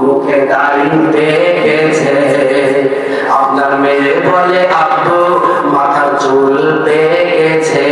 মুখে দাড়ি পেকেছে আপনার মেয়ে বলে আব্বু মাথা চুল পেকেছে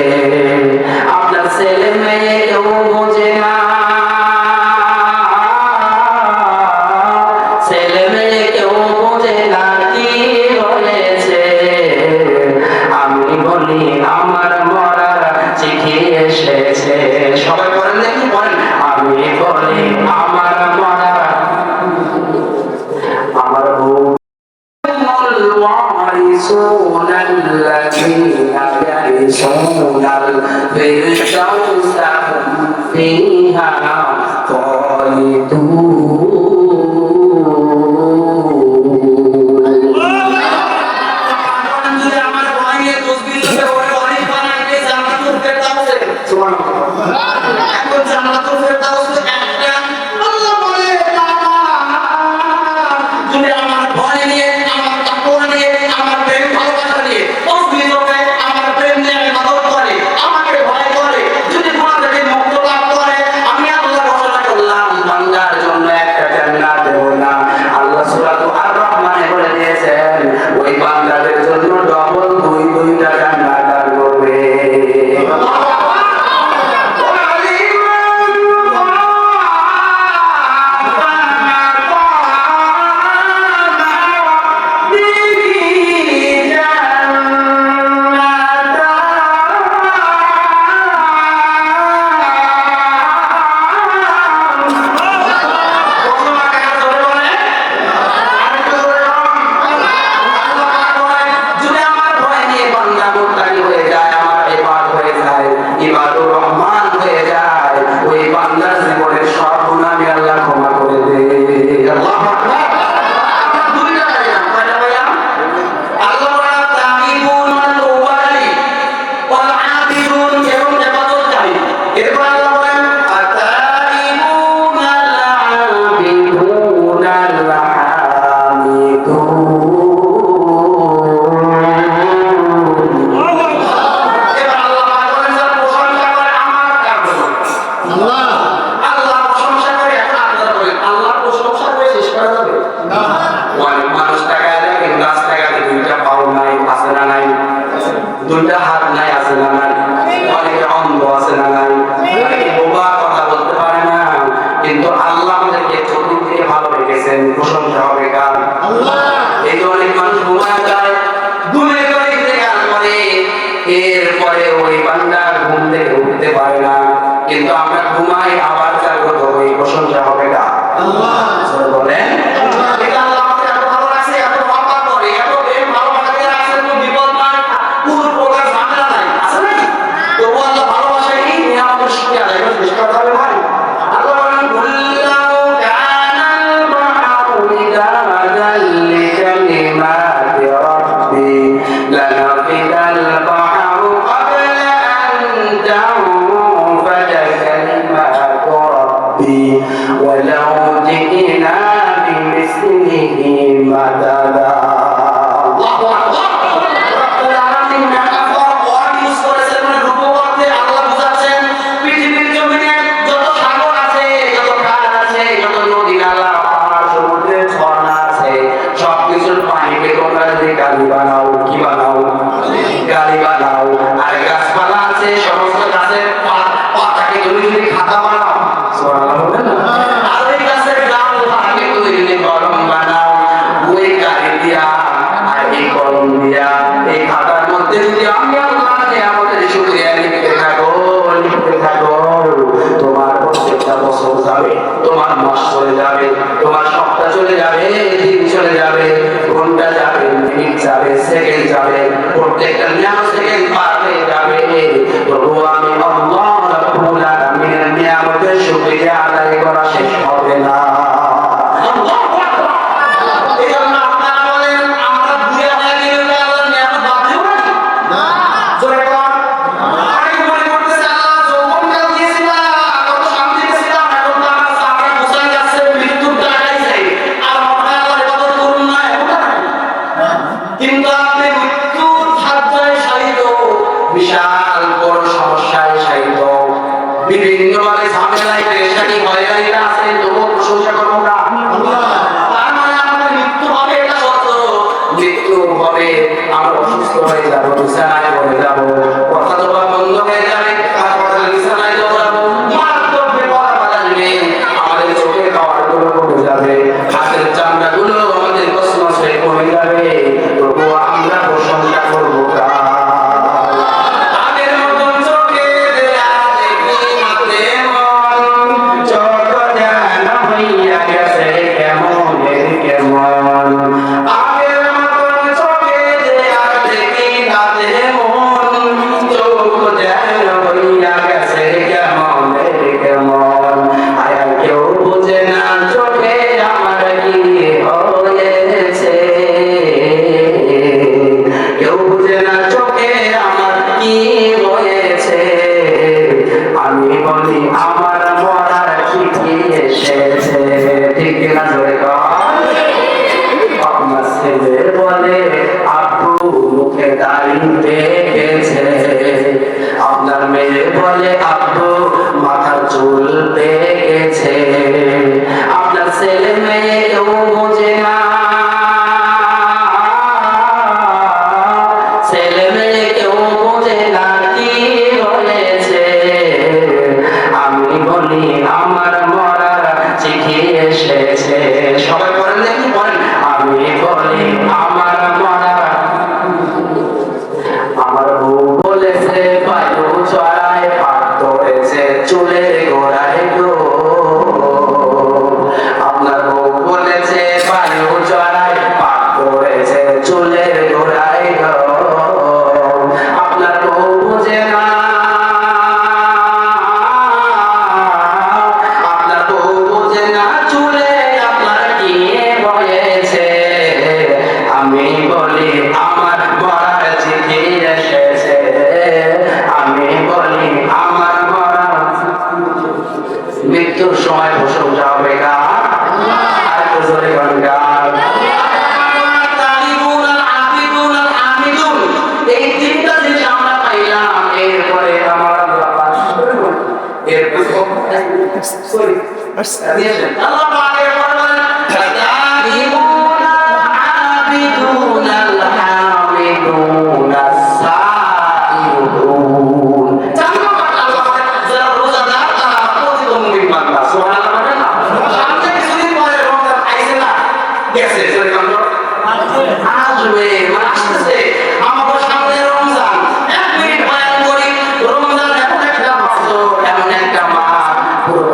বোঝা হবে না। ولو جئنا بمثله مددا. সেকেন্ড যাবে, প্রত্যেকটা নিয়ামত সেকেন্ড পার হয়ে যাবে। প্রভু, আমি আল্লাহ রাব্বুল আলামিনের নিয়ামতের শুকরিয়া আদায় করা শেষ হবে না। মায়াই আপনার বলে মুখে আপনার মেয়ে বলে আব্বু মাথা চুল পেয়েছে cámara. সরি আল্লাহ পাকের ফরমান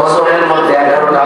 বছরের মধ্যে এগারোটা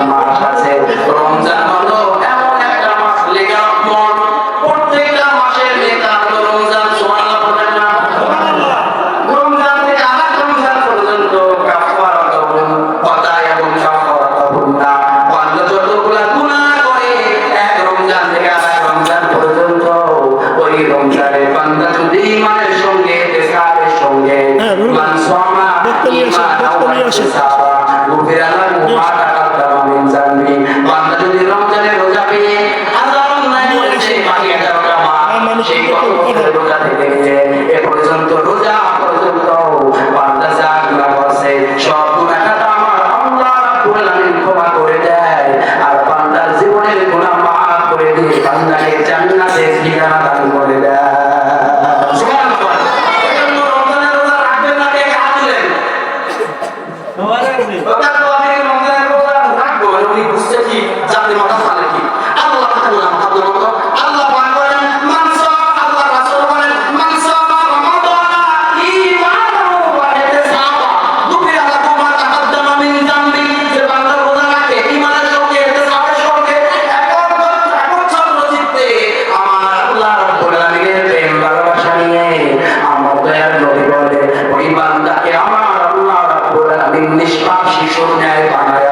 Eh, mana?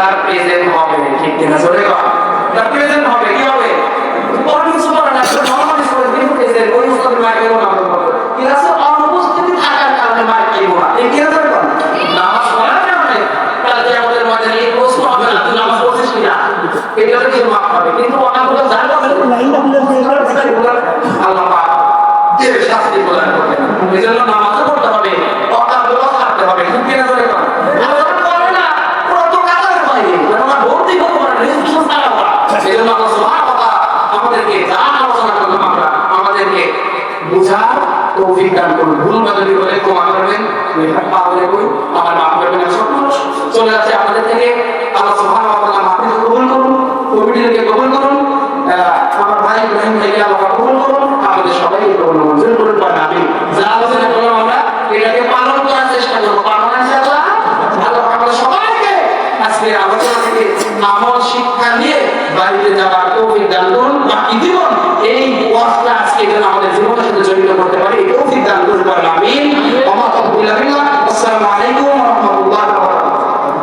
তার প্রেজেন্ট হবে ঠিক কিনা? জোরে কর তার প্রেজেন্ট হবে। we have আজকের আলোচনা থেকে আমল শিক্ষা নিয়ে বাড়িতে যাওয়ার তৌফিক দান করুন বাকি জীবন এই ওয়াজটা আজকে এখানে আমাদের জীবনের সাথে জড়িত করতে পারি তৌফিক দান করুন আমিন। ওমা তাওফিক ইল্লা আসসালামু আলাইকুম ওয়া রাহমাতুল্লাহি ওয়া বারাকাতুহু।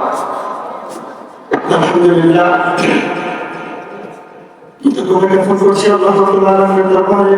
আলহামদুলিল্লাহ। তোমাকে ফোন করছি আল্লাহ তাআলা দরবারে।